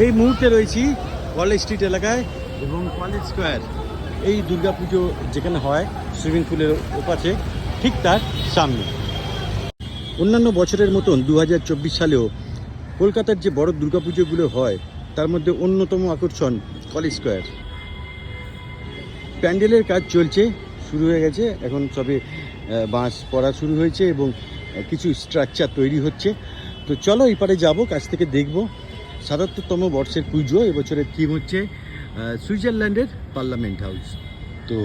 এই মুহূর্তে রয়েছি কলেজ স্ট্রিট এলাকায় এবং কলেজ স্কোয়ার, এই দুর্গাপুজো যেখানে হয়, সুইমিং পুলের ওপাশে, ঠিক তার সামনে। অন্যান্য বছরের মতন দু হাজার চব্বিশ সালেও কলকাতার যে বড় দুর্গাপুজোগুলো হয়, তার মধ্যে অন্যতম আকর্ষণ কলেজ স্কোয়ার। প্যান্ডেলের কাজ চলছে, শুরু হয়ে গেছে, এখন সবে বাঁশ পড়া শুরু হয়েছে এবং কিছু স্ট্রাকচার তৈরি হচ্ছে। তো চলো এই পারে যাব, কাছ থেকে দেখব। সাতাত্তরতম বর্ষের পুজো এবছরের থিম হচ্ছে সুইজারল্যান্ডের পার্লামেন্ট হাউস। তো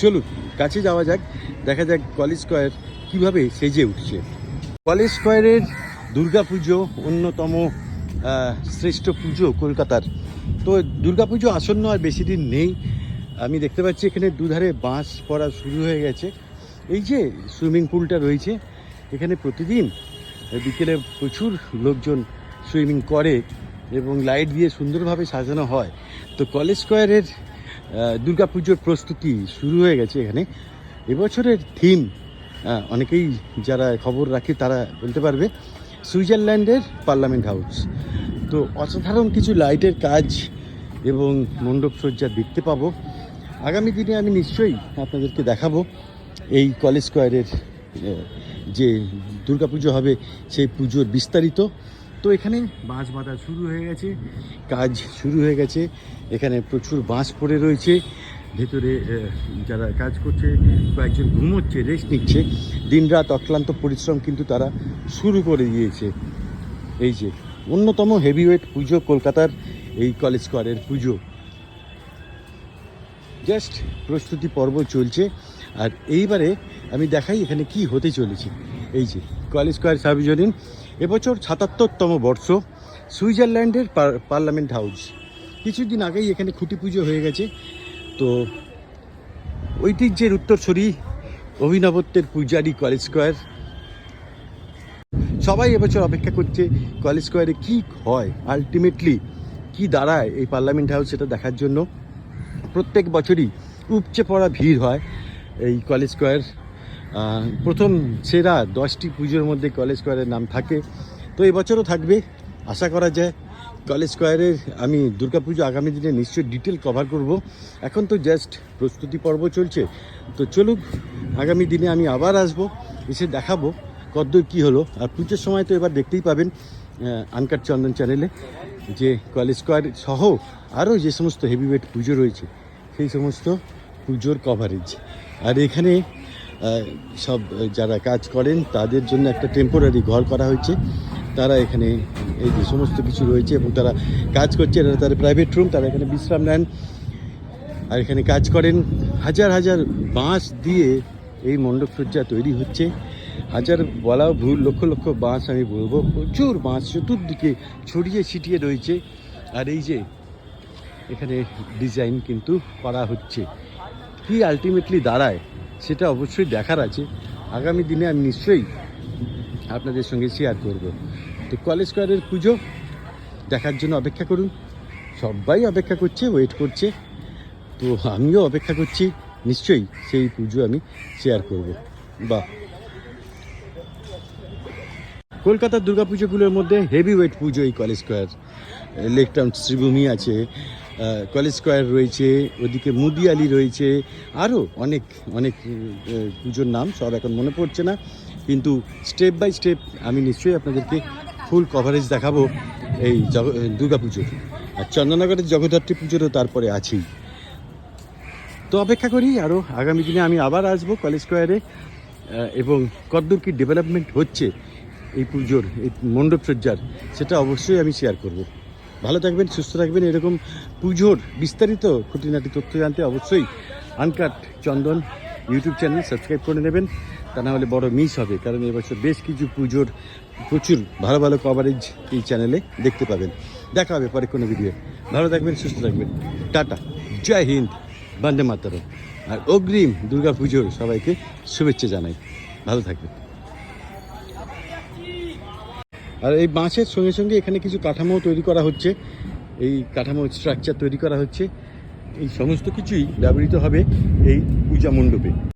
চলুন, কাছে যাওয়া যাক, দেখা যাক কলেজ স্কোয়ার কীভাবে সেজে উঠছে। কলেজ স্কোয়ারের দুর্গাপুজো অন্যতম শ্রেষ্ঠ পুজো কলকাতার। তো দুর্গাপুজো আসন্ন আর বেশি দিন নেই। আমি দেখতে পাচ্ছি এখানে দুধারে বাঁশ পড়া শুরু হয়ে গেছে। এই যে সুইমিং পুলটা রয়েছে, এখানে প্রতিদিন বিকেলে প্রচুর লোকজন সুইমিং করে। এবং লাইট দিয়ে সুন্দরভাবে সাজানো হয়। তো কলেজ স্কোয়ারের দুর্গাপুজোর প্রস্তুতি শুরু হয়ে গেছে এখানে। এবছরের থিম অনেকেই যারা খবর রাখে তারা বলতে পারবে, সুইজারল্যান্ডের পার্লামেন্ট হাউস। তো অসাধারণ কিছু লাইটের কাজ এবং মণ্ডপ সজ্জা দেখতে পাবো। আগামী দিনে আমি নিশ্চয়ই আপনাদেরকে দেখাবো এই কলেজ স্কোয়ারের যে দুর্গাপুজো হবে, সেই পুজোর বিস্তারিত। তো এখানে বাঁশ বাঁধা শুরু হয়ে গেছে, কাজ শুরু হয়ে গেছে। এখানে প্রচুর বাঁশ পড়ে রয়েছে। ভেতরে যারা কাজ করছে, কয়েকজন ঘুমোচ্ছে রেস্ট নিচ্ছে। দিনরাত অক্লান্ত পরিশ্রম কিন্তু তারা শুরু করে দিয়েছে। এই যে, অন্যতম হেভিওয়েট পুজো কলকাতার এই কলেজ স্কোয়ারের পুজো। জাস্ট প্রস্তুতি পর্ব চলছে। আর এইবারে আমি দেখাই এখানে কি হতে চলেছে। এই যে কলেজ স্কোয়ার সার্ভিজনিন এবছর সাতাত্তরতম বর্ষ সুইজারল্যান্ডের পার- পার্লামেন্ট হাউস। কিছুদিন আগেই এখানে খুঁটি পুজো হয়ে গেছে। তো ঐতিহ্যের উত্তরসূরি অভিনবত্বের পূজারি কলেজ স্কোয়ার। সবাই এবছর অপেক্ষা করছে কলেজ স্কোয়ারে কী হয়, আলটিমেটলি কি দাঁড়ায় এই পার্লামেন্ট হাউস সেটা দেখার জন্য। প্রত্যেক বছরই উপচে পড়া ভিড় হয় এই কলেজ স্কোয়ার। প্রথম সেরা দশটি পুজোর মধ্যে কলেজ স্কোয়ারের নাম থাকে। তো এবছরও থাকবে। আশা করা যায় কলেজ স্কোয়ারের আমি দুর্গাপুজো আগামী দিনে নিশ্চয়ই ডিটেল কভার করব। এখন তো জাস্ট প্রস্তুতি পর্ব চলছে। তো চলুক, আগামী দিনে আমি আবার আসব, এসে দেখাবো কদ্দূর কী হলো। আর পুজোর সময় তো এবার দেখতেই পাবেন আনকাট চন্দন চ্যানেলে যে কলেজ স্কোয়ার সহ আরও যে সমস্ত হেভিওয়েট পুজো রয়েছে, সেই সমস্ত পুজোর কভারেজ আর এখানে সব যারা কাজ করেন, তাদের জন্য একটা টেম্পোরারি ঘর করা হয়েছে। তারা এখানে এই যে সমস্ত কিছু রয়েছে এবং তারা কাজ করছে। এটা তাদের প্রাইভেট রুম তারা এখানে বিশ্রাম নেন। আর এখানে কাজ করেন। হাজার হাজার বাঁশ দিয়ে এই মণ্ডপ সজ্জা তৈরি হচ্ছে। হাজার বলাও ভুল, লক্ষ লক্ষ বাঁশ আমি বলব। প্রচুর বাঁশ চতুর্দিকে ছড়িয়ে ছিটিয়ে রয়েছে। আর এই যে এখানে ডিজাইন কিন্তু করা হচ্ছে। কি আলটিমেটলি দাঁড়ায়? সেটা অবশ্যই দেখার আছে। আগামী দিনে আমি নিশ্চয়ই আপনাদের সঙ্গে শেয়ার করব। তো কলেজ স্কোয়ারের পুজো দেখার জন্য অপেক্ষা করুন। সবাই অপেক্ষা করছে ওয়েট করছে। তো আমিও অপেক্ষা করছি, নিশ্চয়ই সেই পুজো আমি শেয়ার করব। বাহ! কলকাতার দুর্গাপুজোগুলোর মধ্যে হেভি ওয়েট পুজো এই college square lake town, Sreebhumi আছে। কলেজ স্কোয়ার রয়েছে, ওদিকে মুদিয়ালি রয়েছে আরও অনেক অনেক পুজোর নাম, সব এখন মনে পড়ছে না। কিন্তু স্টেপ বাই স্টেপ আমি নিশ্চয়ই আপনাদেরকে ফুল কভারেজ দেখাবো এই জগ দুর্গাপুজোর আর চন্দননগরের জগদ্ধাত্রী পুজোরও তারপরে আছেই। তো অপেক্ষা করি আরও আগামী দিনে আমি আবার আসব কলেজ স্কোয়ারে এবং কতদূর কি ডেভেলপমেন্ট হচ্ছে এই পুজোর, এই মণ্ডপ সজ্জার, সেটা অবশ্যই আমি শেয়ার করব। ভালো থাকবেন, সুস্থ থাকবেন। এরকম পুজোর বিস্তারিত খুঁটিনাটি তথ্য জানতে অবশ্যই uncut Chandan YouTube channel subscribe করে নেবেন। তা না হলে বড় মিস হবে, কারণ এবছর বেশ কিছু পুজোর প্রচুর ভালো ভালো কভারেজ এই চ্যানেলে দেখতে পাবেন। দেখা হবে পরে কোনো ভিডিও ভালো থাকবেন, সুস্থ থাকবেন। টাটা। জয় হিন্দ। বন্দে মাতারম। আর অগ্রিম দুর্গা পুজোর সবাইকে শুভেচ্ছা জানাই। ভালো থাকবেন। আর এই বাঁশের সঙ্গে সঙ্গে এখানে কিছু কাঠামো তৈরি করা হচ্ছে। এই কাঠামো স্ট্রাকচার তৈরি করা হচ্ছে। এই সমস্ত কিছুই ব্যবহৃত হবে এই পূজা মণ্ডপে।